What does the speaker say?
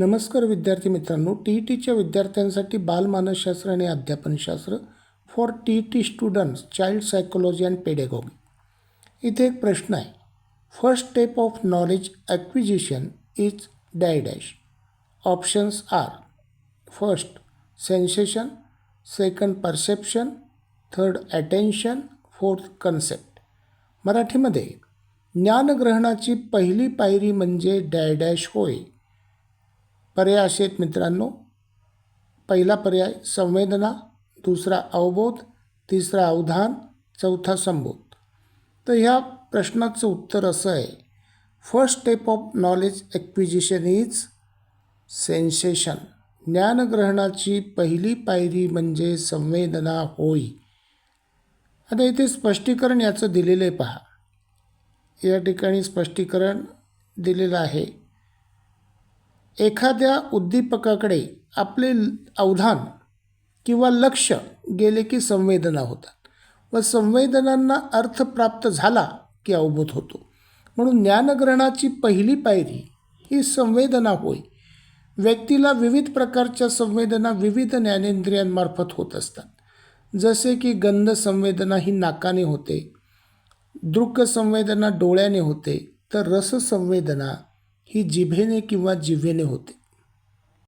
नमस्कार विद्यार्थी मित्रांनो टी ई टीच्या विद्यार्थ्यांसाठी बालमानसशास्त्र आणि अध्यापनशास्त्र for T E T students child psychology and pedagogy इथे एक प्रश्न आहे. First step of knowledge acquisition is dye dash options are first sensation second perception third attention fourth concept मराठीमध्ये ज्ञानग्रहणाची पहिली पायरी म्हणजे डॅ डॅश होय. पर्याय असे आहेत मित्रांनो. पहिला पर्याय संवेदना. दुसरा अवबोध. तिसरा अवधान. चौथा संबोध. तर ह्या प्रश्नाचं उत्तर असं आहे. First step of knowledge acquisition is sensation ज्ञानग्रहणाची पहिली पायरी म्हणजे संवेदना होय. आता इथे स्पष्टीकरण याचं दिलेलं आहे पहा. या ठिकाणी स्पष्टीकरण दिलेलं आहे. एखाद्या उद्दीपकाकडे आपले अवधान किंवा लक्ष गेले की संवेदना होतात. व संवेदनांना अर्थ प्राप्त झाला की अवभूत होतो. म्हणून ज्ञानग्रहणाची पहिली पायरी ही संवेदना होय. व्यक्तीला विविध प्रकारच्या संवेदना विविध ज्ञानेंद्रियांमार्फत होत असतात. जसे की गंध संवेदना ही नाकाने होते. दृक संवेदना डोळ्याने होते. तर रस संवेदना ही जिभेने किंवा जिभेने होते.